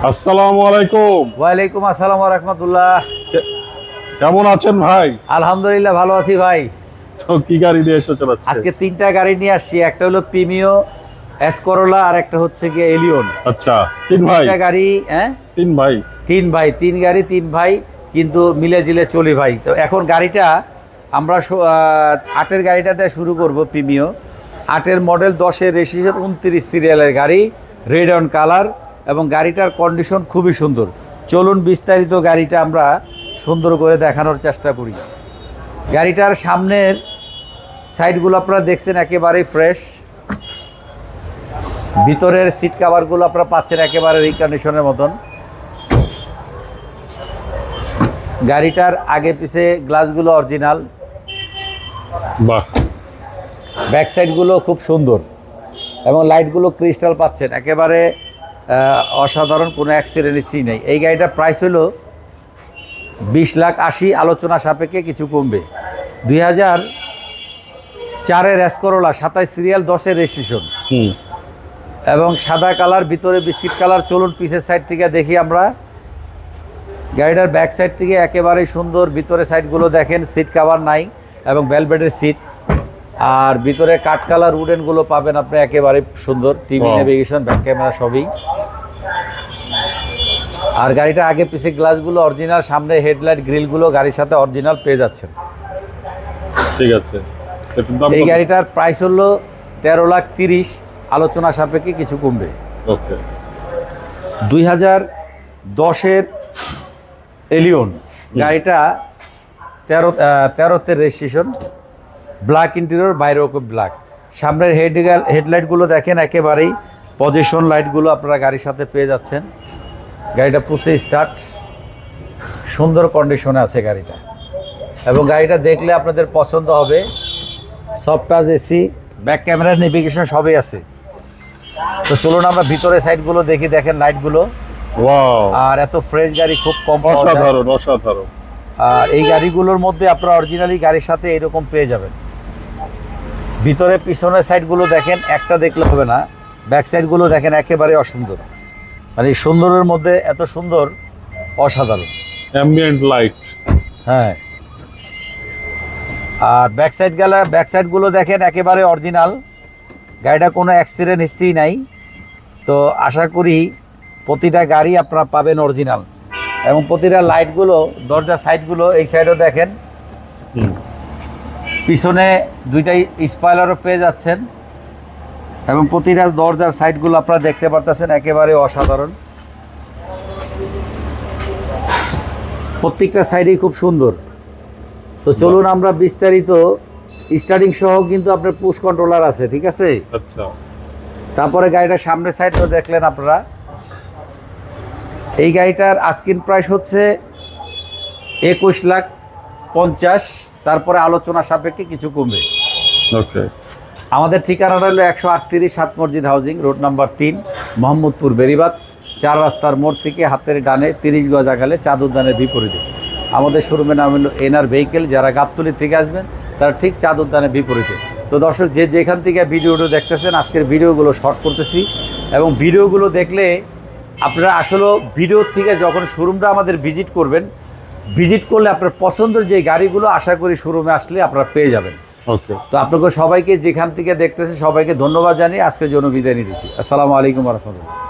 আসসালামু আলাইকুম ওয়ালাইকুম আসসালাম রহমতুল্লাহ কেমন আছেন ভাই আলহামদুলিল্লাহ ভালো আছি ভাই তো কি গাড়ি দিয়ে এসেছেন আজকে তিনটা গাড়ি নিয়ে আসছি একটা হলো প্রিমিও এস করোলা আর একটা হচ্ছে গিয়ে এলিয়ন আচ্ছা তিন ভাই তিনটা গাড়ি হ্যাঁ তিন ভাই তিন ভাই তিন গাড়ি তিন ভাই কিন্তু মিলে জিলে চলি ভাই তো এখন গাড়িটা আমরা আটের গাড়িটাতে শুরু করব প্রিমিও আটের মডেল দশের রেজিস্ট্রেশন উনত্রিশ সিরিয়ালের গাড়ি রেড অন কালার এবং গাড়িটার কন্ডিশন খুবই সুন্দর। চলুন বিস্তারিত গাড়িটা আমরা সুন্দর করে দেখানোর চেষ্টা করি। গাড়িটার সামনের সাইডগুলো আপনারা দেখছেন একেবারেই ফ্রেশ ভিতরের সিট কাভারগুলো আপনারা পাচ্ছেন একেবারে রিকন্ডিশনের মতন। গাড়িটার আগে পিছে গ্লাসগুলো অরিজিনাল বাহ। ব্যাক সাইডগুলো খুব সুন্দর। এবং লাইটগুলো ক্রিস্টাল পাচ্ছেন। একেবারে অসাধারণ কোনো অ্যাক্সিডেন্ট হিস্ট্রি নেই। এই গাড়িটার প্রাইস হলো বিশ লাখ আশি আলোচনা সাপেক্ষে কিছু কমবে। দুই হাজার চারের এসকরোলা সাতাইশ সিরিয়াল দশের রেজিস্ট্রেশন এবং সাদা কালার ভিতরে বিস্কিট কালার চলুন পিসের সাইড থেকে দেখি আমরা। গাড়িটার ব্যাক সাইড থেকে একেবারেই সুন্দর ভিতরে সাইডগুলো দেখেন সিট কাভার নাই এবং বেলবেটের সিট আর ভিতরে কাঠ কালার উডেনগুলো পাবেন আপনি একেবারে সুন্দর। টিভি নেভিগেশন ব্যাক ক্যামেরা সবই। আর গাড়িটা আগে পিছে গ্লাসগুলো অরিজিনাল সামনে হেডলাইট গ্রিলগুলো গাড়ির সাথে অরিজিনাল পেয়ে যাচ্ছেন। ঠিক আছে। এই গাড়িটার প্রাইস হলো তেরো লাখ তিরিশ আলোচনা সাপেক্ষে কিছু কমবে। ওকে। দুই হাজার দশের এলিয়ন গাড়িটা তেরো তেরোতে রেজিস্ট্রেশন ব্ল্যাক ইন্টেরিয়র বাইরে ওকে ব্ল্যাক সামনের হেড হেডলাইটগুলো দেখেন একেবারেই পজিশন লাইটগুলো আপনারা গাড়ির সাথে পেয়ে যাচ্ছেন। গাড়িটা পুষে স্টার্ট সুন্দর কন্ডিশনে আছে গাড়িটা। এবং গাড়িটা দেখলে আপনাদের পছন্দ হবে। Soft touch AC back camera navigation সবই আছে। তো চলুন আমরা ভিতরে সাইডগুলো দেখি দেখেন লাইটগুলো আর এত ফ্রেশ গাড়ি খুব কম। অসাধারণ অসাধারণ। আর এই গাড়িগুলোর মধ্যে আপনারা অরিজিনালি গাড়ির সাথে এরকম পেয়ে যাবেন। ভিতরে পিছনের সাইডগুলো দেখেন একটা দেখলে হবে না। ব্যাক সাইডগুলো দেখেন একেবারে অসুন্দর। মানে সুন্দরের মধ্যে এত সুন্দর অসাধারণ। অ্যাম্বিয়েন্ট লাইট হ্যাঁ। আর ব্যাক সাইড গেলে ব্যাক সাইডগুলো দেখেন একেবারে অরিজিনাল গাড়িটা কোনো অ্যাক্সিডেন্ট হিস্ট্রি নাই। তো আশা করি প্রতিটা গাড়ি আপনারা পাবেন অরিজিনাল এবং প্রতিটা লাইটগুলো দরজার সাইডগুলো এই সাইডও দেখেন। পিছনে দুইটাই স্পয়লারও পেয়ে যাচ্ছেন। এবং প্রতিটা দরজার সাইডগুলো আপনারা দেখতে পারতেছেন একেবারে অসাধারণ। প্রত্যেকটা সাইডেই খুব সুন্দর। তো চলুন আমরা বিস্তারিত স্টার্টিং সহ কিন্তু আপনার পুশ কন্ট্রোলার আছে ঠিক আছে? আচ্ছা। তারপরে গাড়িটার সামনের সাইডও দেখলেন আপনারা। এই গাড়িটার আস্কিন প্রাইস হচ্ছে একুশ লাখ পঞ্চাশ তারপরে আলোচনা সাপেক্ষে কিছু কমবে। ওকে আমাদের ঠিকানাটা হলো একশো আটত্রিশ সাত মসজিদ হাউজিং, রোড নাম্বার তিন, মোহাম্মদপুর বেরিবাদ, চার রাস্তার মোড় থেকে হাতের ডানে তিরিশ গজ আগালে চাঁদ উদ্যানের বিপরীতে। আমাদের শোরুমের নাম হলো এনআর ভেহিকেল, যারা গাবতলি থেকে আসবেন, তারা ঠিক চাঁদ উদ্যানের বিপরীতে। তো দর্শক, যে যেখান থেকে ভিডিওটা দেখতেছেন, আজকের ভিডিওগুলো শর্ট করতেছি এবং ভিডিওগুলো দেখলে আপনারা আসলে ভিডিও থেকে যখন শোরুমটা আমাদের ভিজিট করবেন, ভিজিট করলে আপনার পছন্দের যে গাড়িগুলো, আশা করি শোরুমে আসলে আপনারা পেয়ে যাবেন। তো আপনাকে সবাইকে যেখান থেকে দেখতেছে সবাইকে ধন্যবাদ জানিয়ে আজকের জন্য বিদায় নিতেছি। আসসালামু আলাইকুম রহমতুল্লাহ।